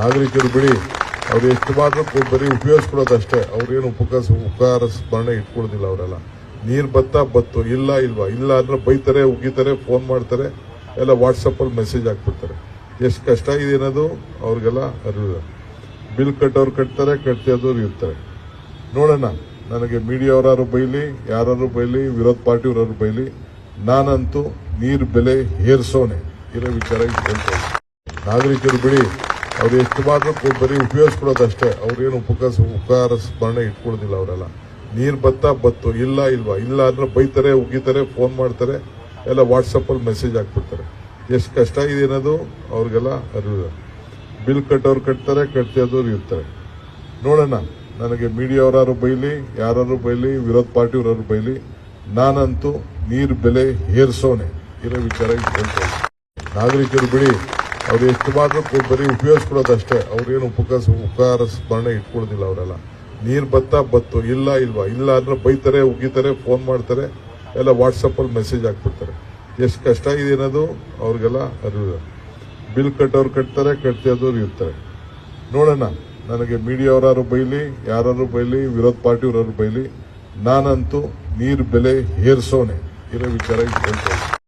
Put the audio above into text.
ನಾಗರಿಕರು ಬಿಡಿ, ಅವ್ರು ಎಷ್ಟು ಮಾತ್ರ ಬರೀ ಉಪಯೋಗಿಸ್ಕೊಳ್ಳೋದಷ್ಟೇ ಅವ್ರೇನು ಉಪಕಾರ ಉಪಕಾರ ಸ್ಮರಣೆ ಇಟ್ಕೊಳ್ಳೋದಿಲ್ಲ ಅವರೆಲ್ಲ. ನೀರು ಬತ್ತಾ ಬತ್ತು, ಇಲ್ಲ ಇಲ್ವಾ? ಇಲ್ಲ ಅಂದ್ರೆ ಬೈತಾರೆ, ಉಗಿತಾರೆ ಫೋನ್ ಮಾಡ್ತಾರೆ, ಎಲ್ಲ ವಾಟ್ಸಪ್ಪಲ್ಲಿ ಮೆಸೇಜ್ ಹಾಕ್ಬಿಡ್ತಾರೆ. ಎಷ್ಟು ಕಷ್ಟ ಇದೆ ಅನ್ನೋದು ಅವ್ರಿಗೆಲ್ಲ ಅರಿವಿದೆ. ಬಿಲ್ ಕಟ್ಟೋರು ಕಟ್ತಾರೆ, ಕಟ್ತಿರೋರು ಇರ್ತಾರೆ. ನೋಡೋಣ, ನನಗೆ ಮೀಡಿಯಾವರಾರು ಬೈಲಿ ಯಾರು ಬೈಲಿ, ವಿರೋಧ ಪಾರ್ಟಿಯವರಾರು ಬೈಲಿ, ನಾನಂತೂ ನೀರು ಬೆಲೆ ಏರ್ಸೋಣೆ ಇರೋ ವಿಚಾರ. ನಾಗರಿಕರು ಬಿಡಿ ಅವ್ರು ಎಷ್ಟು ಮಾತ್ರ ಬರೀ ಉಪಯೋಗಿಸ್ಕೊಳ್ಳೋದಷ್ಟೇ. ಅವ್ರೇನು ಉಪಕಾರ ಉಪಕಾರ ಸ್ಮರಣೆ ಇಟ್ಕೊಳ್ಳೋದಿಲ್ಲ ಅವರೆಲ್ಲ. ನೀರು ಬತ್ತಾ ಬತ್ತು ಇಲ್ಲ ಇಲ್ವಾ? ಇಲ್ಲ ಅಂದ್ರೆ ಬೈತಾರೆ, ಉಗಿತಾರೆ ಫೋನ್ ಮಾಡ್ತಾರೆ, ಎಲ್ಲ ವಾಟ್ಸಪ್ಪಲ್ಲಿ ಮೆಸೇಜ್ ಹಾಕ್ಬಿಡ್ತಾರೆ. ಎಷ್ಟು ಕಷ್ಟ ಇದೆ ಅನ್ನೋದು ಅವ್ರಿಗೆಲ್ಲ ಅರಿವಿದೆ. ಬಿಲ್ ಕಟ್ಟೋರು ಕಟ್ತಾರೆ, ಕಟ್ತಿರೋರು ಇರ್ತಾರೆ. ನೋಡೋಣ. ನನಗೆ ಮೀಡಿಯಾವರಾರು ಬೈಲಿ ಯಾರು ಬೈಲಿ, ವಿರೋಧ ಪಾರ್ಟಿಯವ್ರಾದ್ರು ಬೈಲಿ, ನಾನಂತೂ ನೀರು ಬೆಲೆ ಏರ್ಸೋನೆ ಇರೋ ವಿಚಾರ ನಾಗರಿಕರು ಬಿಡಿ. ಅವ್ರು ಎಷ್ಟು ಮಾತ್ರ ಬರೀ ಉಪಯೋಗಿಸ್ಕೊಳ್ಳೋದಷ್ಟೇ. ಅವ್ರೇನು ಉಪಕಾರ ಉಪಕಾರ ಸ್ಮರಣೆ ಇಟ್ಕೊಳ್ಳೋದಿಲ್ಲ ಅವರೆಲ್ಲ. ನೀರು ಬತ್ತಾ ಬತ್ತು, ಇಲ್ಲ ಇಲ್ವಾ? ಇಲ್ಲ ಅಂದ್ರೆ ಬೈತಾರೆ, ಉಗಿತಾರೆ ಫೋನ್ ಮಾಡ್ತಾರೆ, ಎಲ್ಲ ವಾಟ್ಸಪ್ಪಲ್ಲಿ ಮೆಸೇಜ್ ಹಾಕ್ಬಿಡ್ತಾರೆ. ಎಷ್ಟು ಕಷ್ಟ ಇದೆ ಅನ್ನೋದು ಅವ್ರಿಗೆಲ್ಲ ಅರಿವಿದೆ. ಬಿಲ್ ಕಟ್ಟೋರು ಕಟ್ತಾರೆ, ಕಟ್ತಿರೋರು ಇರ್ತಾರೆ. ನೋಡೋಣ. ನನಗೆ ಮೀಡಿಯಾವ್ರು ಬೈಲಿ ಯಾರು ಬೈಲಿ, ವಿರೋಧ ಪಾರ್ಟಿಯವರಾರು ಬೈಲಿ, ನಾನಂತೂ ನೀರು ಬೆಲೆ ಏರ್ಸೋನೆ ಇರೋ ವಿಚಾರ ಇಟ್ಕೊಳ್ತಾ ಇದ್ದೀನಿ.